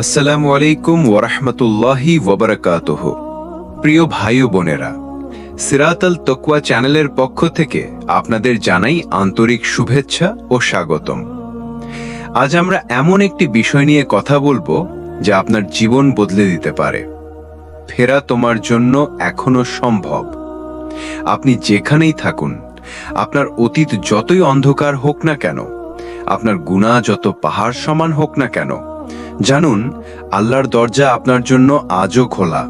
আসসালামু আলাইকুম ওরহমতুল্লাহি ওবরাকাতহ প্রিয় ভাই বোনেরা, সিরাতাল তকুয়া চ্যানেলের পক্ষ থেকে আপনাদের জানাই আন্তরিক শুভেচ্ছা ও স্বাগতম। আজ আমরা এমন একটি বিষয় নিয়ে কথা বলব যা আপনার জীবন বদলে দিতে পারে। ফেরা তোমার জন্য এখনও সম্ভব। আপনি যেখানেই থাকুন, আপনার অতীত যতই অন্ধকার হোক না কেন, আপনার গুণা যত পাহাড় সমান হোক না কেন জানুন, আল্লাহর দরজা আপনার জন্য আজও খোলা।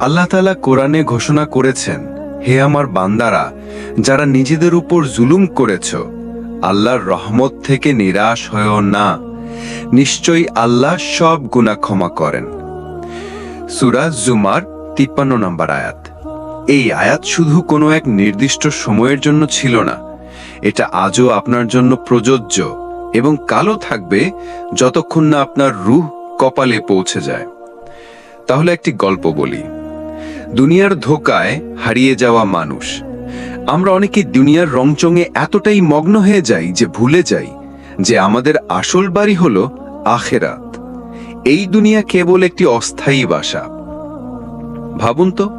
আল্লাহ তালা কোরআনে ঘোষণা করেছেন, হে আমার বান্দারা, যারা নিজেদের উপর জুলুম করেছ, আল্লাহর রহমত থেকে নিরাশ হয়েও না। নিশ্চয়ই আল্লাহ সব গুণা ক্ষমা করেন। সুরাজ জুমার তিপ্পান্ন নম্বর আয়াত। এই আয়াত শুধু কোনো এক নির্দিষ্ট সময়ের জন্য ছিল না, এটা আজও আপনার জন্য প্রযোজ্য। এবং কালো থাকবে যতক্ষণ না আপনার রুহ কপালে পৌঁছে যায়। তাহলে একটি গল্প বলি। দুনিয়ার ধোকায় হারিয়ে যাওয়া মানুষ। আমরা অনেকে দুনিয়ার রংচঙে এতটাই মগ্ন হয়ে যাই যে ভুলে যাই যে আমাদের আসল বাড়ি হল আখেরাত। এই দুনিয়া কেবল একটি অস্থায়ী বাসা। ভাবুন তো,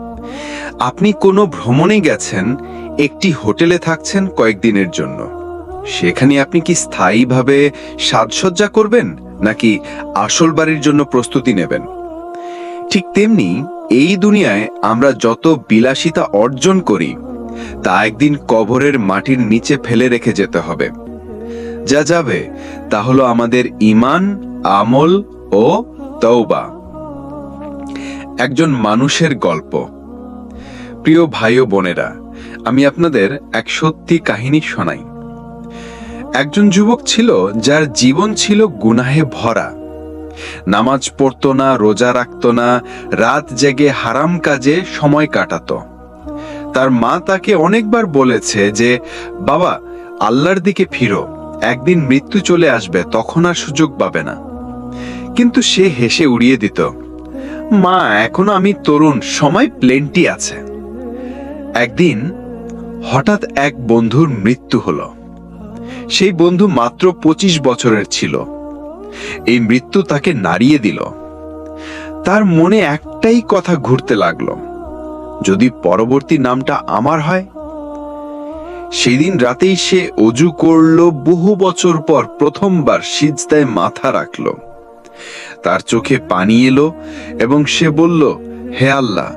আপনি কোনো ভ্রমণে গেছেন, একটি হোটেলে থাকছেন কয়েকদিনের জন্য। সেখানে আপনি কি স্থায়ীভাবে সাজসজ্জা করবেন, নাকি আসল বাড়ির জন্য প্রস্তুতি নেবেন? ঠিক তেমনি এই দুনিয়ায় আমরা যত বিলাসিতা অর্জন করি, তা একদিন কবরের মাটির নিচে ফেলে রেখে যেতে হবে। যা যাবে, তা হলো আমাদের ইমান আমল ও তৌবা একজন মানুষের গল্প। প্রিয় ভাই ও বোনেরা, আমি আপনাদের এক সত্যি কাহিনী শোনাই। একজন যুবক ছিল যার জীবন ছিল গুনাহে ভরা। নামাজ পড়তো না, রোজা রাখতো না, রাত জেগে হারাম কাজে সময় কাটাত। তার মা তাকে অনেকবার বলেছে যে, বাবা, আল্লাহর দিকে ফিরো, একদিন মৃত্যু চলে আসবে, তখন আর সুযোগ পাবে না। কিন্তু সে হেসে উড়িয়ে দিত, মা, এখনও আমি তরুণ, সময় প্লেনটি আছে। একদিন হঠাৎ এক বন্ধুর মৃত্যু হলো। সেই বন্ধু মাত্র পঁচিশ বছরের ছিল। এই মৃত্যু তাকে নাড়িয়ে দিল। তার মনে একটাই কথা ঘুরতে লাগল। যদি পরবর্তী নামটা আমার হয়? সেদিন রাতেই সে অজু করল বহু বছর পর প্রথমবার সিজদায় মাথা রাখল। তার চোখে পানি এলো এবং সে বলল, হে আল্লাহ,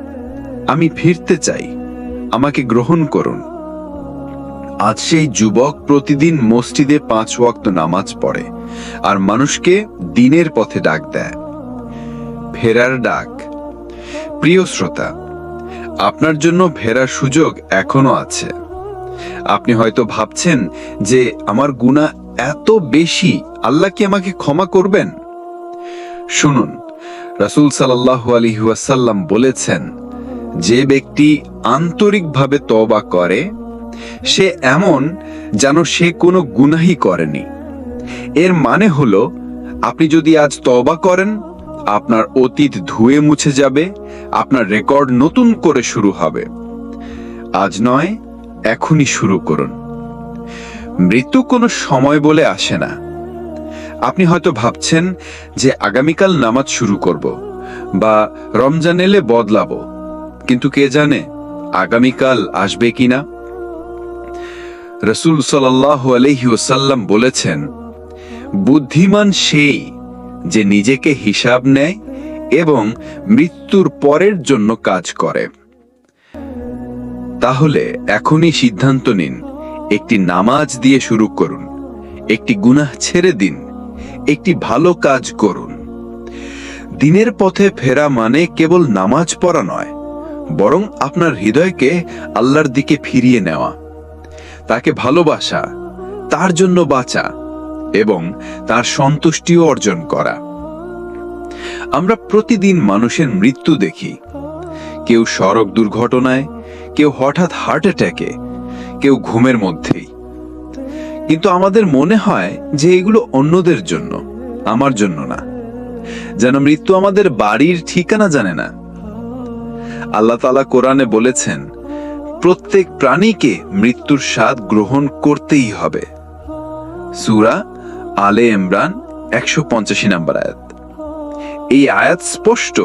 আমি ফিরতে চাই। আমাকে গ্রহণ করুন। আজ সেই যুবক প্রতিদিন মসজিদে পাঁচ ওয়াক্ত নামাজ পড়ে আর মানুষকে দিনের পথে ডাক দেয়। ফেরার ডাক। প্রিয় শ্রোতা, আপনার জন্য ফেরার সুযোগ এখনও আছে। আপনি হয়তো ভাবছেন যে আমার গুণা এত বেশি, আল্লাহ কি আমাকে ক্ষমা করবেন? শুনুন, রাসূল ওয়াসাল্লাম বলেছেন, যে ব্যক্তি আন্তরিকভাবে তবা করে সে এমন যেন সে কোনো গুনাহি করেনি। এর মানে হলো, আপনি যদি আজ তবা করেন, আপনার অতীত ধুয়ে মুছে যাবে, আপনার রেকর্ড নতুন করে শুরু হবে। আজ নয়, এখনই শুরু করুন। মৃত্যু কোনো সময় বলে আসে না। আপনি হয়তো ভাবছেন যে আগামীকাল নামাজ শুরু করব বা রমজান এলে বদলাবো, কিন্তু কে জানে আগামীকাল আসবে কিনা? রসুল সাল্লাহ আলহিউসাল্লাম বলেছেন, বুদ্ধিমান সেই যে নিজেকে হিসাব নেয় এবং মৃত্যুর পরের জন্য কাজ করে। তাহলে এখনই সিদ্ধান্ত নিন, একটি নামাজ দিয়ে শুরু করুন, একটি গুনাহ ছেড়ে দিন, একটি ভালো কাজ করুন। দিনের পথে ফেরা মানে কেবল নামাজ পড়া নয়, বরং আপনার হৃদয়কে আল্লাহর দিকে ফিরিয়ে নেওয়া। তাকে ভালোবাসা, তার জন্য বাঁচা এবং তার সন্তুষ্টিও অর্জন করা। আমরা প্রতিদিন মানুষের মৃত্যু দেখি। কেউ সড়ক দুর্ঘটনায়, কেউ হঠাৎ হার্ট অ্যাটাকে, কেউ ঘুমের মধ্যেই। কিন্তু আমাদের মনে হয় যে এগুলো অন্যদের জন্য, আমার জন্য না। যেন মৃত্যু আমাদের বাড়ির ঠিকানা জানে না। আল্লাহ তালা কোরআনে বলেছেন প্রত্যেক প্রাণীকে মৃত্যুর স্বাদ গ্রহণ করতেই হবে। সুরা আলে ইমরান একশো পঞ্চাশি নাম্বার আয়াত। এই আয়াত স্পষ্ট।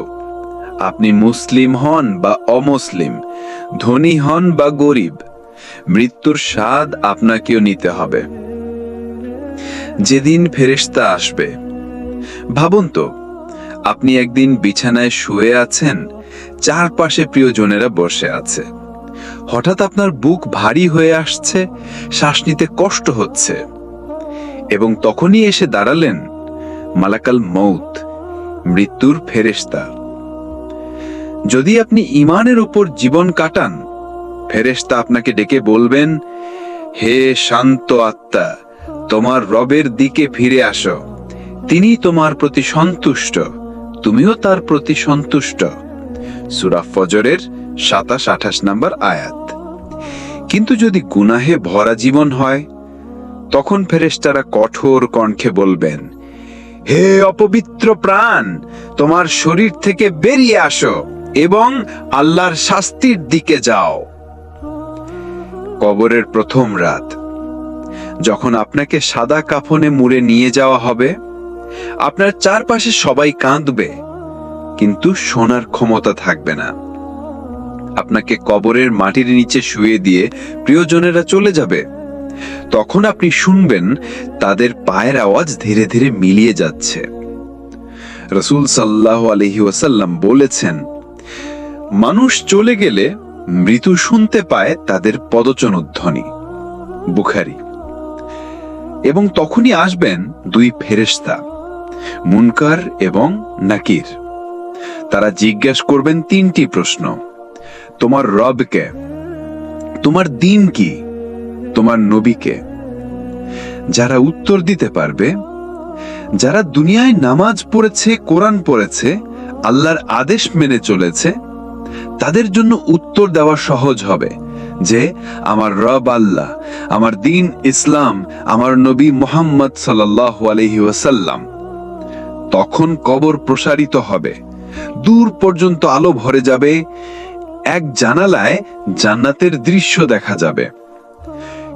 আপনি মুসলিম হন বা অমুসলিম, ধনী হন বা গরিব, মৃত্যুর স্বাদ আপনাকেও নিতে হবে। যেদিন ফেরেশতা আসবে, ভাবুন তো, আপনি একদিন বিছানায় শুয়ে আছেন, চারপাশে প্রিয়জনেরা বসে আছে। হঠাৎ আপনার বুক ভারী হয়ে আসছে, শ্বাস নিতে কষ্ট হচ্ছে। এবং তখনই এসে দাঁড়ালেন মালাকাল মৌত মৃত্যুর ফেরেশতা। যদি আপনি ইমানের উপর জীবন কাটান, ফেরেশতা আপনাকে ডেকে বলবেন, হে শান্ত আত্মা, তোমার রবের দিকে ফিরে আসো। তিনি তোমার প্রতি সন্তুষ্ট, তুমিও তার প্রতি সন্তুষ্ট। সুরা ফজরের সাতাশ আঠাশ নাম্বার আয়াত। কিন্তু যদি গুনাহে ভরা জীবন হয়, তখন ফেরেশতারা কঠোর কণ্ঠে বলবেন, হে অপবিত্র প্রাণ, তোমার শরীর থেকে বেরিয়ে আসো এবং আল্লাহর শাস্তির দিকে যাও। কবরের প্রথম রাত, যখন আপনাকে সাদা কাফনে মুড়ে নিয়ে যাওয়া হবে, আপনার চারপাশে সবাই কাঁদবে, কিন্তু শোনার ক্ষমতা থাকবে না। আপনাকে কবরের মাটির নিচে শুয়ে দিয়ে প্রিয়জনেরা চলে যাবে। তখন আপনি শুনবেন, তাদের পায়ের আওয়াজ ধীরে ধীরে মিলিয়ে যাচ্ছে। রসুল সাল্লাহ আলহি ওয়াসাল্লাম বলেছেন, মানুষ চলে গেলে মৃত্যু শুনতে পায় তাদের পদচনধ্বনি বুখারি। এবং তখনই আসবেন দুই ফেরেশতা, মুনকার এবং নাকির। তারা জিজ্ঞেস করবেন তিনটি প্রশ্ন। তোমার রবকে, তোমার দিন কি, তোমার নবীকে? যারা উত্তর দিতে পারবে, যারা দুনিয়ায় নামাজ পড়েছে, কোরআন পড়েছে, আল্লাহর আদেশ মেনে চলেছে, তাদের জন্য উত্তর দেওয়া সহজ হবে যে, আমার রব আল্লাহ, আমার দিন ইসলাম, আমার নবী মোহাম্মদ সাল্লাহ আলহি ওয়াসাল্লাম। তখন কবর প্রসারিত হবে, দূর পর্যন্ত আলো ভরে যাবে এক জানালায় জান্নাতের দৃশ্য দেখা যাবে।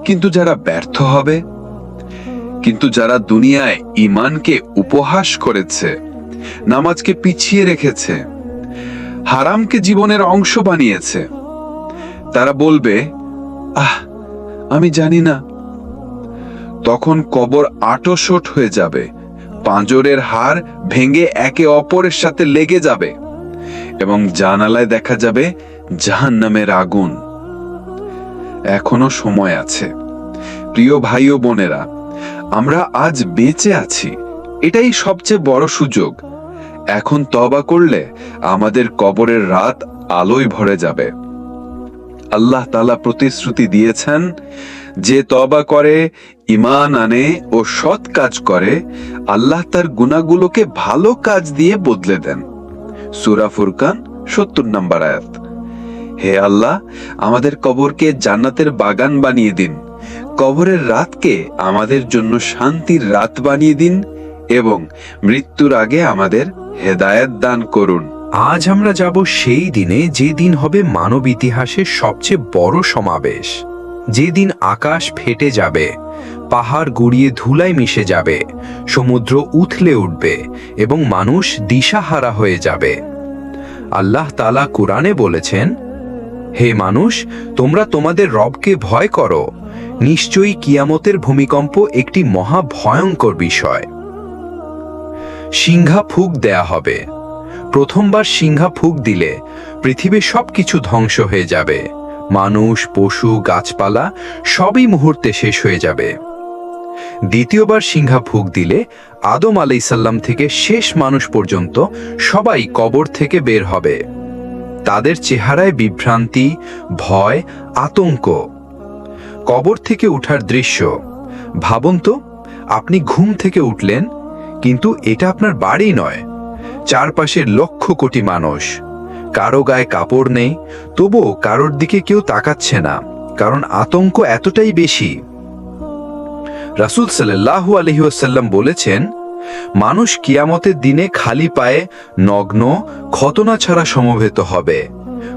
কিন্তু যারা ব্যর্থ হবে, কিন্তু যারা দুনিয়ায় ইমানকে উপহাস করেছে, নামাজকে পিছিয়ে রেখেছে, হারামকে জীবনের অংশ বানিয়েছে, তারা বলবে, আহ, আমি জানি না। তখন কবর আটোশোট হয়ে যাবে, পাঁজরের হার ভেঙে একে অপরের সাথে লেগে যাবে এবং জানালায় দেখা যাবে জাহান্নামের আগুন। এখনও সময় আছে। প্রিয় ভাই ও বোনেরা, আমরা আজ বেঁচে আছি। এটাই সবচেয়ে বড় সুযোগ। এখন তবা করলে আমাদের কবরের রাত আলোয় ভরে যাবে। আল্লাহ তালা প্রতিশ্রুতি দিয়েছেন, যে তবা করে ইমান আনে ও সৎ কাজ করে, আল্লাহ তার গুণাগুলোকে ভালো কাজ দিয়ে বদলে দেন। সুরা ফুরকান সত্তর নম্বর আয়াত। হে আল্লাহ, আমাদের কবরকে জান্নাতের বাগান বানিয়ে দিন। কবরের রাতকে আমাদের জন্য শান্তির রাত বানিয়ে দিন এবং মৃত্যুর আগে আমাদের হেদায়েত দান করুন। আজ আমরা যাব সেই দিনে যে দিন হবে মানব ইতিহাসের সবচেয়ে বড় সমাবেশ। যেদিন আকাশ ফেটে যাবে, পাহাড় গুড়িয়ে ধুলায় মিশে যাবে, সমুদ্র উথলে উঠবে এবং মানুষ দিশাহারা হয়ে যাবে। আল্লাহ তালা কোরআনে বলেছেন হে মানুষ, তোমরা তোমাদের রবকে ভয় করো। নিশ্চয়ই কিয়ামতের ভূমিকম্প একটি মহা ভয়ঙ্কর বিষয়। সিংহা ফুক দেয়া হবে। প্রথমবার সিংহা ফুক দিলে পৃথিবীর সবকিছু ধ্বংস হয়ে যাবে। মানুষ, পশু, গাছপালা সবই মুহূর্তে শেষ হয়ে যাবে। দ্বিতীয়বার সিংহা ফুক দিলে আদম আলাইসাল্লাম থেকে শেষ মানুষ পর্যন্ত সবাই কবর থেকে বের হবে। তাদের চেহারায় বিভ্রান্তি, ভয়, আতঙ্ক। কবর থেকে উঠার দৃশ্য। ভাবুন তো, আপনি ঘুম থেকে উঠলেন, কিন্তু এটা আপনার বাড়ি নয়। চারপাশে লক্ষ কোটি মানুষ। কারও গায়ে কাপড় নেই, তবুও কারোর দিকে কেউ তাকাচ্ছে না, কারণ আতঙ্ক এতটাই বেশি। রাসুল সাল্লাহু আলহিউসাল্লাম বলেছেন মানুষ কিয়ামতের দিনে খালি পায়ে নগ্ন, খতনা ছাড়া সমবেত হবে,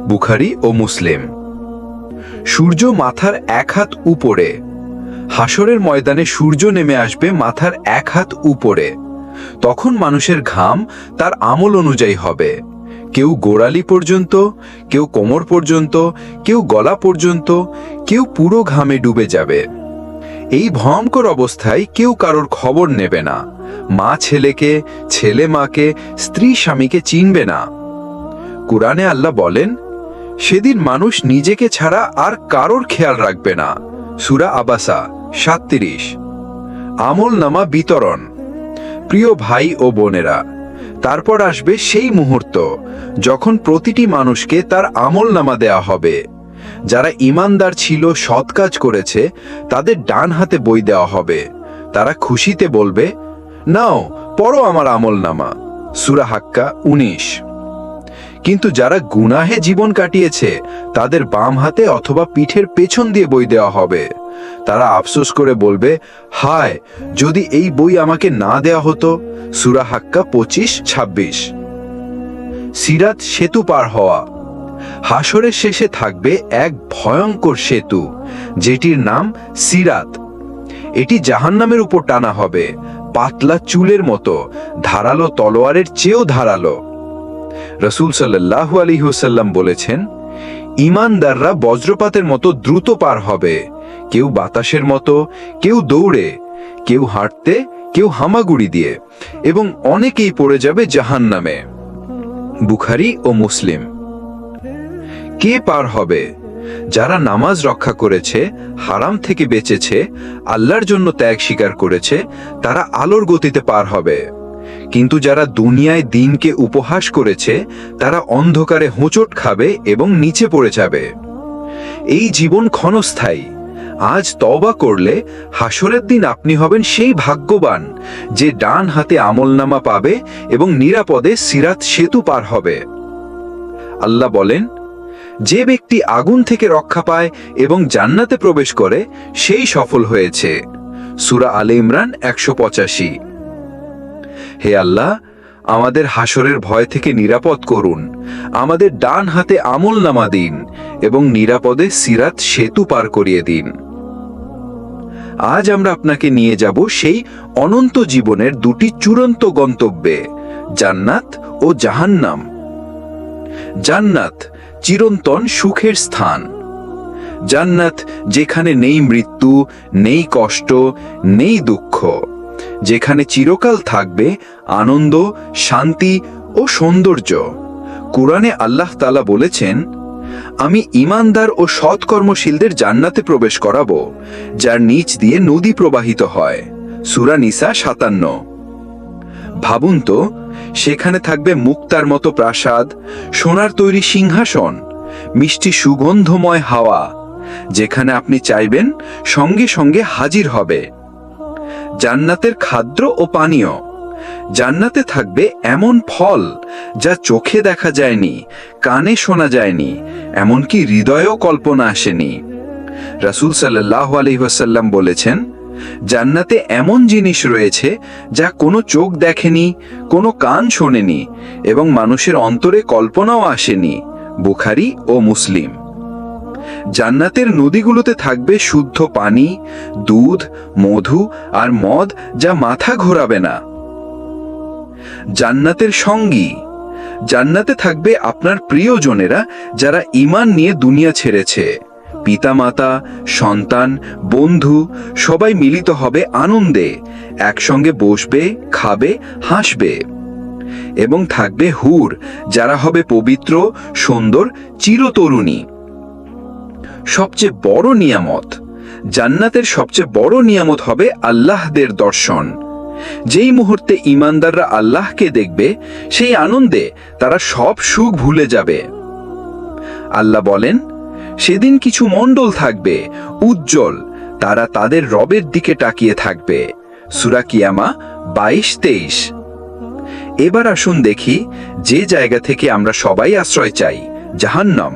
বুখারি ও মুসলিম। সূর্য মাথার এক হাত উপরে হাসরের ময়দানে সূর্য নেমে আসবে মাথার এক হাত উপরে। তখন মানুষের ঘাম তার আমল অনুযায়ী হবে। কেউ গোড়ালি পর্যন্ত, কেউ কোমর পর্যন্ত, কেউ গলা পর্যন্ত, কেউ পুরো ঘামে ডুবে যাবে। এই ভয়ঙ্কর অবস্থায় কেউ কারোর খবর নেবে না। মা ছেলেকে, ছেলে মাকে, স্ত্রী স্বামীকে চিনবে না। কোরআনে আল্লাহ বলেন, সেদিন মানুষ নিজেকে ছাড়া আর কারোর খেয়াল রাখবে না। সুরা আবাসা, সাতত্রিশ। আমল নামা বিতরণ। প্রিয় ভাই ও বোনেরা, তারপর আসবে সেই মুহূর্ত যখন প্রতিটি মানুষকে তার আমল নামা দেয়া হবে। যারা ইমানদার ছিল, সৎ কাজ করেছে, তাদের ডান হাতে বই দেওয়া হবে। তারা খুশিতে বলবে নাও, পড়ো আমার আমল নামা সুরা হাক্কা উনিশ। কিন্তু যারা গুনাহে জীবন কাটিয়েছে, তাদের বাম হাতে অথবা পিঠের পেছন দিয়ে বই দেওয়া হবে। তারা আফসোস করে বলবে, হায়, যদি এই বই আমাকে না দেয়া হতো, সুরা হাক্কা পঁচিশ, ছাব্বিশ। সিরাত সেতু পার হওয়া। হাসরের শেষে থাকবে এক ভয়ঙ্কর সেতু, যেটির নাম সিরাত। এটি জাহান্নামের উপর টানা হবে। পাতলা চুলের মতো, ধারালো তলোয়ারের চেয়েও ধারালো। রসুল সাল্লাহু আলী হুসাল্লাম বলেছেন ইমানদাররা বজ্রপাতের মতো দ্রুত পার হবে। কেউ বাতাসের মতো, কেউ দৌড়ে, কেউ হাঁটতে, কেউ হামাগুড়ি দিয়ে, এবং অনেকেই পড়ে যাবে জাহান নামে বুখারি ও মুসলিম। কে পার হবে? যারা নামাজ রক্ষা করেছে, হারাম থেকে বেঁচেছে, আল্লাহর জন্য ত্যাগ স্বীকার করেছে, তারা আলোর গতিতে পার হবে। কিন্তু যারা দুনিয়ায় দিনকে উপহাস করেছে, তারা অন্ধকারে হোঁচট খাবে এবং নিচে পড়ে যাবে। এই জীবন ক্ষণস্থায়ী। আজ তবা করলে হাসরের দিন আপনি হবেন সেই ভাগ্যবান, যে ডান হাতে আমলনামা পাবে এবং নিরাপদে সিরাত সেতু পার হবে। আল্লাহ বলেন যে ব্যক্তি আগুন থেকে রক্ষা পায় এবং জান্নাতে প্রবেশ করে, সেই সফল হয়েছে। সুরা আলে ইমরান একশো পঁচাশি। হে আল্লাহ, আমাদের হাসরের ভয় থেকে নিরাপদ করুন। আমাদের ডান হাতে আমল নামা দিন এবং নিরাপদে সিরাত সেতু পার করিয়ে দিন। আজ আমরা আপনাকে নিয়ে যাব সেই অনন্ত জীবনের দুটি চূড়ান্ত গন্তব্যে, জান্নাত ও জাহান্নাম। জান্নাত চিরন্তন সুখের স্থান। জান্নাত যেখানে নেই মৃত্যু, নেই কষ্ট, নেই দুঃখ। যেখানে চিরকাল থাকবে আনন্দ, শান্তি ও সৌন্দর্য। কোরআনে আল্লাহ তালা বলেছেন, আমি ইমানদার ও সৎকর্মশীলদের জান্নাতে প্রবেশ করাবো, যার নিচ দিয়ে নদী প্রবাহিত হয়। সুরা নিসা সাতান্ন। ভাবুন তো সেখানে থাকবে মুক্তার মতো প্রাসাদ, সোনার তৈরি সিংহাসন, মিষ্টি সুগন্ধময় হাওয়া, যেখানে আপনি চাইবেন সঙ্গে সঙ্গে হাজির হবে। জান্নাতের খাদ্য ও পানীয়, জান্নাতে থাকবে এমন ফল যা চোখে দেখা যায়নি, কানে শোনা যায়নি, এমনকি হৃদয়েও কল্পনা আসেনি। রাসূল সাল্লাহ আলহিহাসাল্লাম বলেছেন জান্নাতে এমন জিনিস রয়েছে যা কোনো চোখ দেখেনি, কোনো কান শোনেনি এবং মানুষের অন্তরে কল্পনাও আসেনি, বুখারি ও মুসলিম। জান্নাতের নদীগুলোতে থাকবে শুদ্ধ পানি, দুধ, মধু আর মদ যা মাথা ঘোরাবে না। জান্নাতের সঙ্গী। জান্নাতে থাকবে আপনার প্রিয়জনেরা যারা ঈমান নিয়ে দুনিয়া ছেড়েছে। পিতামাতা, সন্তান, বন্ধু, সবাই মিলিত হবে আনন্দে। একসঙ্গে বসবে, খাবে, হাসবে। এবং থাকবে হুর, যারা হবে পবিত্র, সুন্দর, চিরতরুণী। সবচেয়ে বড় নিয়ামত, জান্নাতের সবচেয়ে বড় নিয়ামত হবে আল্লাহদের দর্শন। যেই মুহূর্তে ইমানদাররা আল্লাহকে দেখবে, সেই আনন্দে তারা সব সুখ ভুলে যাবে। আল্লাহ বলেন সেদিন কিছু মণ্ডল থাকবে, উজ্জ্বল। তারা তাদের রবের দিকে তাকিয়ে থাকবে। সুরা কিয়ামা বাইশ তেইশ এবার আসুন দেখি, যে জায়গা থেকে আমরা সবাই আশ্রয় চাই, জাহান্নাম।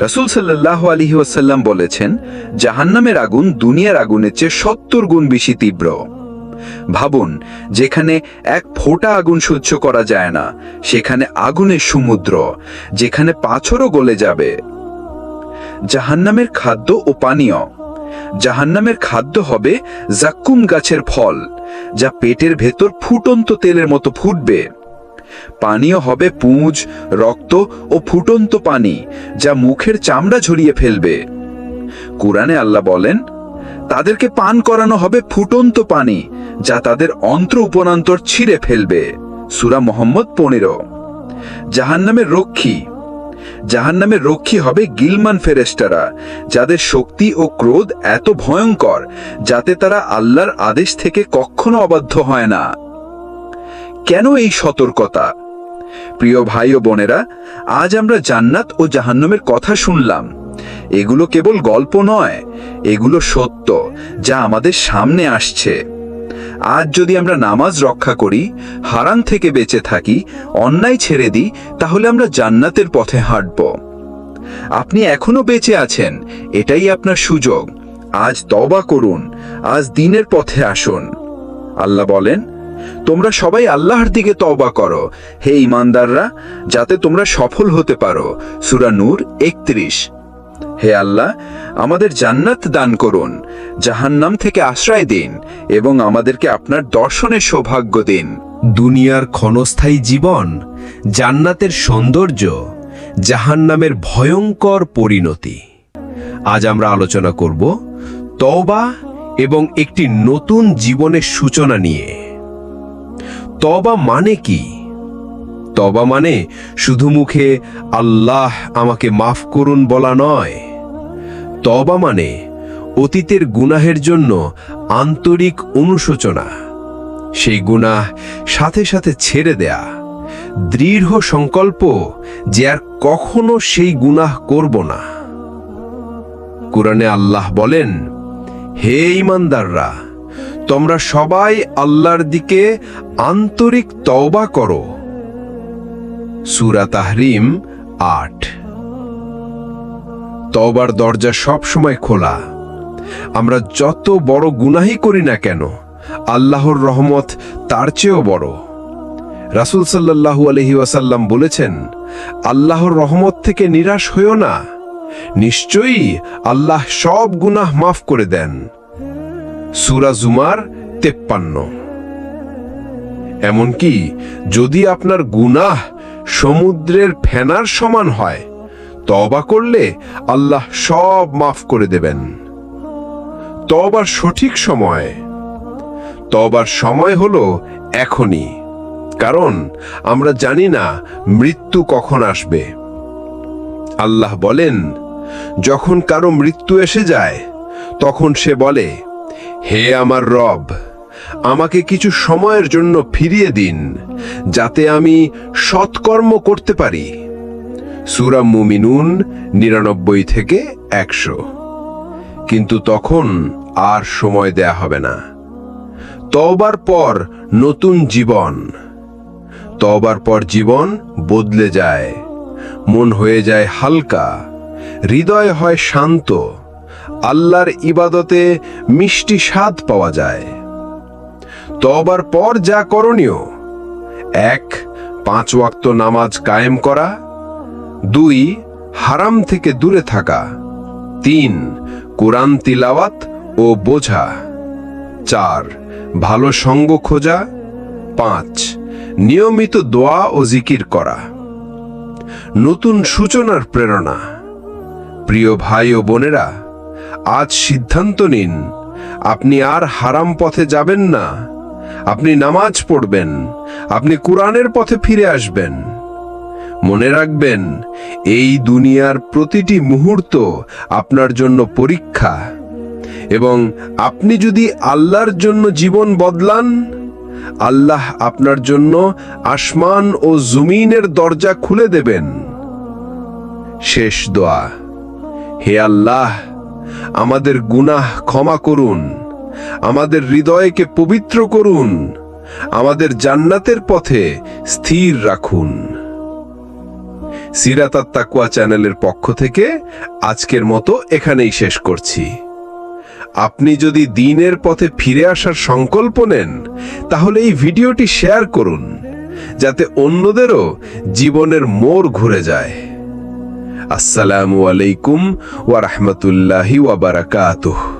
রাসূল সাল্লাল্লাহু আলাইহি ওয়াসাল্লাম বলেছেন, জাহান্নামের আগুন দুনিয়ার আগুনের চেয়ে সত্তর গুণ বেশি তীব্র। ভাবুন, যেখানে এক ফোঁটা আগুন সহ্য করা যায় না, সেখানে আগুনের সমুদ্র, যেখানে পাথরও গলে যাবে। জাহান্নামের খাদ্য ও পানীয়। জাহান্নামের খাদ্য হবে জাক্কুম গাছের ফল, যা পেটের ভেতর ফুটন্ত তেলের মতো ফুটবে। পানীয় হবে পুঁজ, রক্ত ও ফুটন্ত পানি, যা মুখের চামড়া ঝরিয়ে ফেলবে। কোরআনে আল্লাহ বলেন, তাদেরকে পান করানো হবে ফুটন্ত পানি, যা তাদের অন্ত্র উপনান্তর ছিঁড়ে ফেলবে। সুরা মোহাম্মদ পনেরো। জাহান্নামের রক্ষী জাহান্নামের রক্ষী হবে গিলমান ফেরেস্টারা যাদের শক্তি ও ক্রোধ এত ভয়ঙ্কর, যাতে তারা আল্লাহর আদেশ থেকে কখনো অবাধ্য হয় না। কেন এই সতর্কতা? প্রিয় ভাই ও বোনেরা, আজ আমরা জান্নাত ও জাহান্নামের কথা শুনলাম। এগুলো কেবল গল্প নয়, এগুলো সত্য, যা আমাদের সামনে আসছে। আজ যদি আমরা নামাজ রক্ষা করি, হারাম থেকে বেঁচে থাকি, অন্যায় ছেড়ে দিই, তাহলে আমরা জান্নাতের পথে হাঁটব। আপনি এখনও বেঁচে আছেন, এটাই আপনার সুযোগ। আজ তবা করুন, আজ দিনের পথে আসুন। আল্লাহ বলেন, তোমরা সবাই আল্লাহর দিকে তওবা করো। হে ইমানদাররা যাতে তোমরা সফল হতে পারো। সূরা নূর একত্রিশ। হে আল্লাহ, আমাদের জান্নাত দান করুন, জাহান্নাম থেকে আশ্রয় দিন এবং আমাদেরকে আপনার দর্শনের সৌভাগ্য দিন। দুনিয়ার ক্ষণস্থায়ী জীবন, জান্নাতের সৌন্দর্য, জাহান্নামের ভয়ঙ্কর পরিণতি। আজ আমরা আলোচনা করব তওবা এবং একটি নতুন জীবনের সূচনা নিয়ে। তবা মানে কি? তবা মানে শুধু মুখে আল্লাহ আমাকে মাফ করুন বলা নয় তবা মানে অতীতের গুনাহের জন্য আন্তরিক অনুশোচনা। সেই গুনাহ সাথে সাথে ছেড়ে দেয়া। দৃঢ় সংকল্প যে আর কখনো সেই গুনাহ করব না। কোরআনে আল্লাহ বলেন, হে ইমানদাররা তোমরা সবাই আল্লাহর দিকে আন্তরিক তওবা করো। সূরা তাহরিম আট। তওবার দরজা সব সময় খোলা। আমরা যত বড় গুনাহি করি না কেন, আল্লাহর রহমত তার চেয়েও বড়। রাসূল সাল্লাল্লাহু আলহি ওয়াসাল্লাম বলেছেন, আল্লাহর রহমত থেকে নিরাশ হইও না। নিশ্চয়ই আল্লাহ সব গুনাহ মাফ করে দেন। সুরা জুমার তেপ্পান্ন। এমনকি যদি আপনার গুনাহ সমুদ্রের ফেনার সমান হয় তবা করলে আল্লাহ সব মাফ করে দেবেন। তবার সঠিক সময়। তবার সময় হলো এখনই। কারণ আমরা জানি না মৃত্যু কখন আসবে। আল্লাহ বলেন, যখন কারও মৃত্যু এসে যায়, তখন সে বলে, হে আমার রব, আমাকে কিছু সময়ের জন্য ফিরিয়ে দিন, যাতে আমি সৎকর্ম করতে পারি। সুরা মুমিনুন নিরানব্বই থেকে একশো। কিন্তু তখন আর সময় দেয়া হবে না। তবার পর নতুন জীবন। তবার পর জীবন বদলে যায়। মন হয়ে যায় হালকা। হৃদয় হয় শান্ত। আল্লাহর ইবাদতে মিষ্টি স্বাদ পাওয়া যায়। তবার পর যা করণীয়। এক, পাঁচ ওয়াক্ত নামাজ কায়েম করা। দুই, হারাম থেকে দূরে থাকা। তিন, কোরআন তিলাওয়াত ও বোঝা। চার, ভালো সঙ্গ খোঁজা। পাঁচ, নিয়মিত দোয়া ও জিকির করা। নতুন সূচনার প্রেরণা। প্রিয় ভাই ও বোনেরা, আজ সিদ্ধান্ত নিন, আপনি আর হারাম পথে যাবেন না। আপনি নামাজ পড়বেন, আপনি কোরআনের পথে ফিরে আসবেন। মনে রাখবেন, এই দুনিয়ার প্রতিটি মুহূর্ত আপনার জন্য পরীক্ষা। এবং আপনি যদি আল্লাহর জন্য জীবন বদলান, আল্লাহ আপনার জন্য আসমান ও জমিনের দরজা খুলে দেবেন। শেষ দোয়া। হে আল্লাহ, আমাদের গুনাহ ক্ষমা করুন, আমাদের হৃদয়কে পবিত্র করুন, আমাদের জান্নাতের পথে স্থির রাখুন। সিরাতাত তাকুয়া চ্যানেলের পক্ষ থেকে আজকের মতো এখানেই শেষ করছি। আপনি যদি দিনের পথে ফিরে আসার সংকল্প নেন, তাহলে এই ভিডিওটি শেয়ার করুন, যাতে অন্যদেরও জীবনের মোড় ঘুরে যায়। আসসালামু আলাইকুম ওয়া রাহমাতুল্লাহি ওয়া বারাকাতুহু।